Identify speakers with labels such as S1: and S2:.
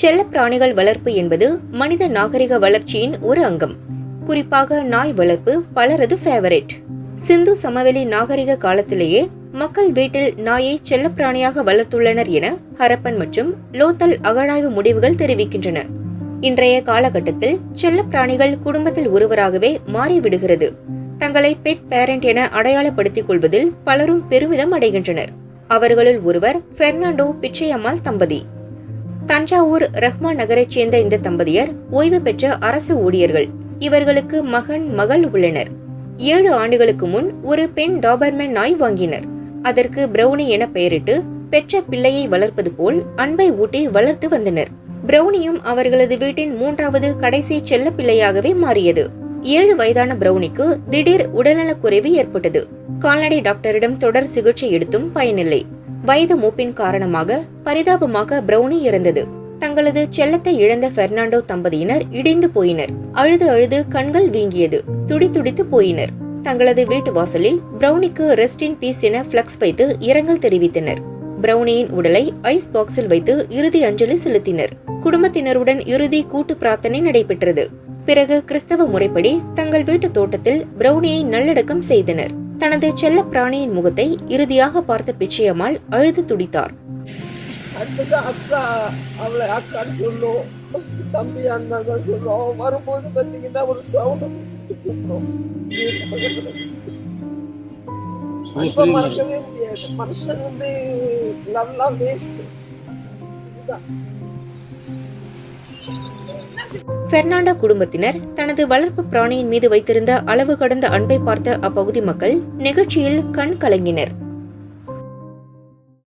S1: செல்லப்பிராணிகள் வளர்ப்பு என்பது மனித நாகரிக வளர்ச்சியின் ஒரு அங்கம். குறிப்பாக நாய் வளர்ப்பு பலரது ஃபேவரட் சிந்து சமவெளி நாகரிக காலத்திலேயே மக்கள் வீட்டில் நாயை செல்லப்பிராணியாக வளர்த்துள்ளனர் என ஹரப்பன் மற்றும் லோத்தல் அகழாய்வு முடிவுகள் தெரிவிக்கின்றன. இன்றைய காலகட்டத்தில் செல்லப்பிராணிகள் குடும்பத்தில் ஒருவராகவே மாறிவிடுகிறது. தங்களை பெட் பேரண்ட் என அடையாளப்படுத்திக் கொள்வதில் பலரும் பெருமிதம் அடைகின்றனர். அவர்களுள் ஒருவர் பெர்னாண்டோ பிச்சையம்மாள் தம்பதி. தஞ்சாவூர் ரஹ்மான் நகரைச் சேர்ந்த இந்த தம்பதியர் ஓய்வு பெற்ற அரசு ஊழியர்கள். இவர்களுக்கு மகன் மகள் உள்ளனர். ஏழு ஆண்டுகளுக்கு முன் ஒரு பெண் டாபர்மேன் நாய் வாங்கினர். அதற்கு பிரௌனி என பெயரிட்டு பெற்ற பிள்ளையை வளர்ப்பது போல் அன்பை ஊட்டி வளர்த்து வந்தனர். பிரௌனியும் அவர்களது வீட்டின் மூன்றாவது கடைசி செல்ல பிள்ளையாகவே மாறியது. ஏழு வயதான பிரௌனிக்கு திடீர் உடல்நலக்குறைவு ஏற்பட்டது. கால்நடை டாக்டரிடம் தொடர் சிகிச்சை எடுத்தும் பயனில்லை. வயது மூப்பின் காரணமாக பரிதாபமாக பிரௌனி இறந்தது. தங்களது செல்லத்தை இழந்த பெர்னாண்டோ தம்பதியினர் இடிந்து போயினர். அழுது அழுது கண்கள் வீங்கியது. துடி துடித்து போயினர். தங்களது வீட்டு வாசலில் பிரௌனிக்கு ரெஸ்ட் இன் பீஸ் என பிளக்ஸ் வைத்து இரங்கல் தெரிவித்தனர். பிரௌனியின் உடலை ஐஸ் பாக்ஸில் வைத்து இறுதி அஞ்சலி செலுத்தினர். குடும்பத்தினருடன் இறுதி கூட்டு பிரார்த்தனை நடைபெற்றது. பிறகு கிறிஸ்தவ முறைப்படி தங்கள் வீட்டு தோட்டத்தில் பிரௌனியை நல்லடக்கம் செய்தனர். தனது செல்ல பிராணியின் முகத்தை இறுதியாக பார்த்த பிச்சையம்மாள் அழுது துடித்தார்.
S2: அடுத்தது அக்கா அவளை அக்கான்னு சொல்லும் தம்பி அண்ணா தான் சொல்லும் வரும்போது பார்த்தீங்கன்னா ஒரு சவுண்டு கூப்பிடும் இப்ப மறக்கவே முடியாது. மனுஷன் வந்து நல்லா வேஸ்ட் இதுதான்.
S1: பெர்னாண்டோ குடும்பத்தினர் தனது வளர்ப்பு பிராணியின் மீது வைத்திருந்த அளவு கடந்த அன்பை பார்த்த அப்பகுதி மக்கள் நிகழ்ச்சியில் கண் கலங்கினர்.